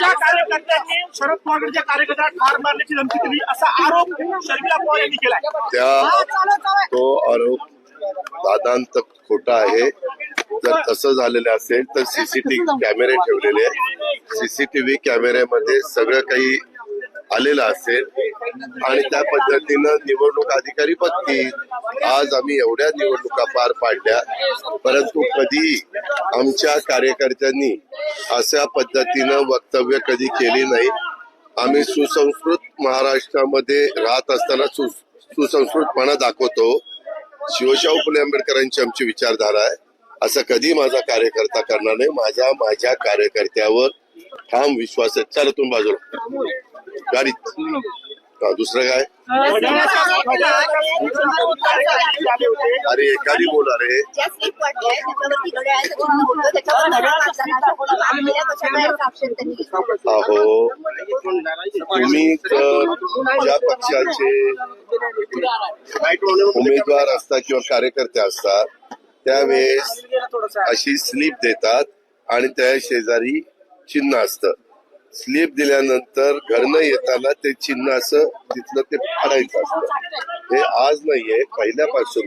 आमच्या कार्यकर्त्यांनी शरद पवारांच्या कार्यकर्त्यांना ठार मारण्याची धमकी दिली असा आरोप शर्मिला पवार यांनी केलाय. त्या तो आरोप दादांत खोटा आहे. जर तसं झालेलं असेल तर सीसीटीव्ही कॅमेरे ठेवलेले सीसीटीव्ही कॅमेऱ्यामध्ये सगळं काही आलेलं असेल. आणि त्या पद्धतीनं निवडणूक अधिकारी बघतील आज आम्ही एवढ्या निवडणुका पार पाडल्या. परंतु कधी आमच्या कार्यकर्त्यांनी अशा पद्धतीनं वक्तव्य कधी केली नाही. आम्ही सुसंस्कृत महाराष्ट्रामध्ये राहत असताना सु सुसंस्कृतपणा दाखवतो. शिवशाहू फुले आंबेडकरांची आमची विचारधारा आहे. असं कधी माझा कार्यकर्ता करणार नाही. माझा माझ्या कार्यकर्त्यावर ठाम विश्वास आहे. चला तुम्ही बाजूला. गाडीत. दुसरं काय? अरे एखादी बोला रे. अहो तुम्ही ज्या पक्षाचे उमेदवार असतात किंवा कार्यकर्ते असतात त्यावेळेस अशी स्लिप देतात आणि त्या शेजारी चिन्ह असतं. स्लिप दिल्यानंतर घरनं येताना ते चिन्ह असं तिथलं ते फाडायचं असतं. हे आज नाहीये पहिल्यापासून